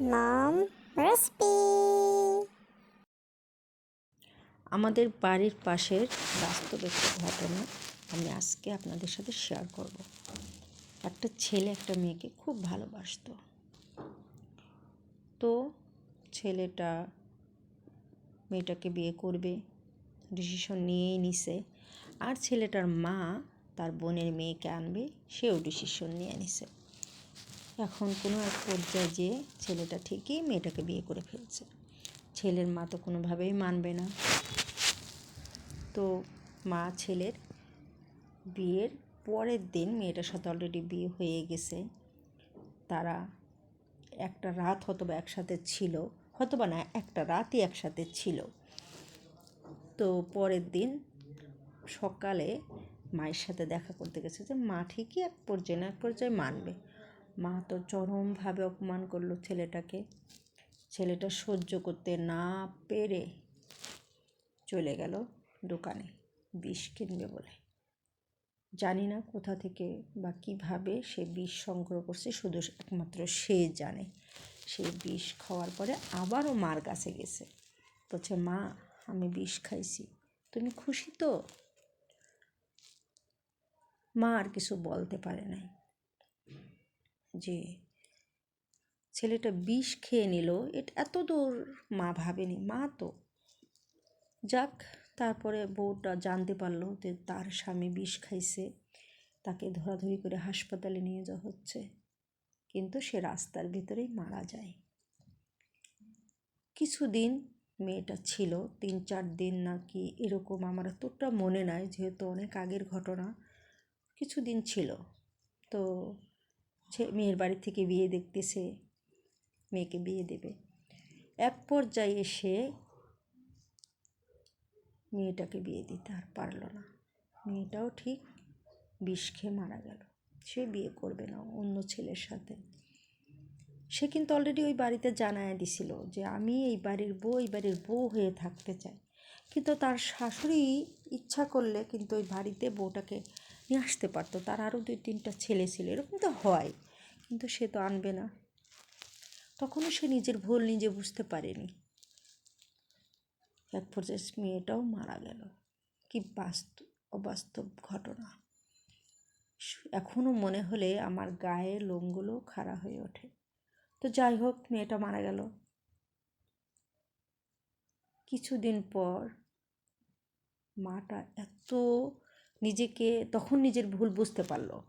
মম, recipe. আমাদের বাড়ির পাশের বাস্তব একটা ঘটনা আমি আজকে আপনাদের সাথে শেয়ার করব। একটা ছেলে একটা মেয়েকে খুব ভালোবাসতো। তো ছেলেটা মেয়েটাকে বিয়ে করবে ডিসিশন নিয়েই নিছে। আর ছেলেটার মা তার বোনের মেয়েকে আনবে, সেও ডিসিশন নিয়ে নিছে। এখন কোনো এক পর্যায়ে যে ছেলেটা ঠিকই মেয়েটাকে বিয়ে করে ফেলছে। ছেলের মা তো কোনোভাবেই মানবে না। তো মা ছেলের বিয়ের পরের দিন মেয়েটার সাথে অলরেডি বিয়ে হয়ে গেছে। তারা একটা রাত হয়তো বা একসাথে ছিল, হয়তো বা না, একটা রাতই একসাথে ছিল। তো পরের দিন সকালে মায়ের সাথে দেখা করতে গেছে যে মা ঠিকই এক পর্যায়ে না এক পর্যায়ে মানবে। মা তো চরমভাবে অপমান করল ছেলেটাকে। ছেলেটা সহ্য করতে না পেরে চলে গেল দোকানে, বিষ কিনবে বলে। জানি না কোথা থেকে বা কীভাবে সে বিষ সংগ্রহ করছে, শুধু একমাত্র সে জানে। সে বিষ খাওয়ার পরে আবারও মার কাছে গেছে। বলছে, মা, আমি বিষ খাইছি। তুমি খুশি তো? মা আর কিছু বলতে পারে নাই। যে ছেলেটা বিষ খেয়ে নিল। এটা, এত দূর মা ভাবেনি, মা তো। যাক, তারপরে বউটা জানতে পারল যে তার স্বামী বিষ খাইছে। তাকে ধরাধরি করে হাসপাতালে নিয়ে যাওয়া হচ্ছে। কিন্তু সে রাস্তার ভিতরেই মারা যায়। কিছুদিন মেয়েটা ছিল তিন চার দিন নাকি এরকম আমার এতটা মনে নাই, যেহেতু অনেক আগের ঘটনা। কিছুদিন ছিল। তো মেয়ের বাড়ি থেকে বিয়ে দেখতেছে, মেয়েকে বিয়ে দেবে। এক পর্যায়ে এসে মেয়েটাকে বিয়ে দিতে আর পারল না। মেয়েটাও ঠিক বিষ খেয়ে মারা গেল। সে বিয়ে করবে না অন্য ছেলের সাথে। সে কিন্তু অলরেডি ওই বাড়িতে জানায় দিছিল যে আমি এই বাড়ির বউ, এই বাড়ির বউ হয়ে থাকতে চাই। কিন্তু তার শাশুড়ি ইচ্ছা করলে কিন্তু ওই বাড়িতে বউটাকে নিয়ে আসতে পারতো। তার আরও দুই তিনটা ছেলে ছিল, এরকম তো হয়, কিন্তু সে তো আনবে না। তখনও সে নিজের ভুল নিজে বুঝতে পারেনি। এক পর্যায়ে মেয়েটাও মারা গেল। কি বাস্তব, অবাস্তব ঘটনা। এখনও মনে হলে আমার গায়ে লোমগুলো খাড়া হয়ে ওঠে। তো যাই হোক, মেয়েটা মারা গেল। কিছুদিন পর মাটা এত নিজেকে, তখন নিজের ভুল বুঝতে পারল।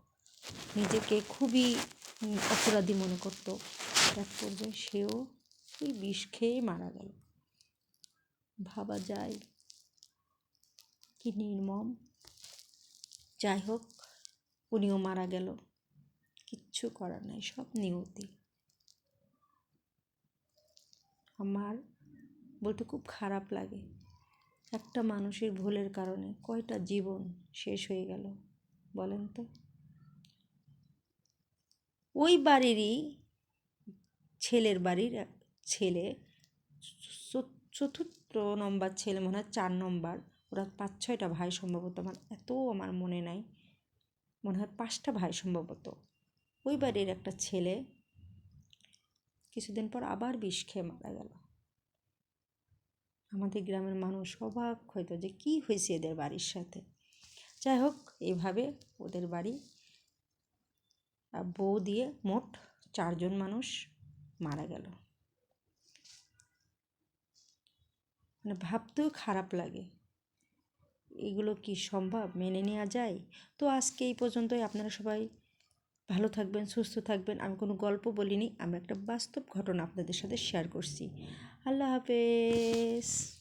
নিজেকে খুবই অপরাধী মনে করতো। এক পর্যায়ে সেও ওই বিষ খেয়ে মারা গেল। ভাবা যায় কি নির্মম। যাই হোক, উনিও মারা গেল। কিচ্ছু করার নাই, সব নিয়তি। আমার বলতে খুব খারাপ লাগে। একটা মানুষের ভুলের কারণে কয়টা জীবন শেষ হয়ে গেল, বলেন তো? ওই বাড়িরই ছেলের বাড়ির ছেলে চতুর্থ নম্বর ছেলে, মনে হয় চার নম্বর, ওরা পাঁচ ছয়টা ভাই সম্ভবত, আমার এত আমার মনে নাই, মনে হয় পাঁচটা ভাই সম্ভবত। ওই বাড়ির একটা ছেলে কিছুদিন পর আবার বিষ খেয়ে মারা গেল। আমাদের গ্রামের মানুষ অবাক হয়তো যে কি হয়েছে এদের বাড়ির সাথে। যাই হোক, এভাবে ওদের বাড়ি বউ দিয়ে মোট চারজন মানুষ মারা গেল। মানে ভাবতেও খারাপ লাগে। এগুলো কি সম্ভব? মেনে নেওয়া যায়? তো আজকে এই পর্যন্তই। আপনারা সবাই ভালো থাকবেন, সুস্থ থাকবেন। আমি কোনো গল্প বলিনি আমি একটা বাস্তব ঘটনা আপনাদের সাথে শেয়ার করছি। আল্লাহ হাফেজ।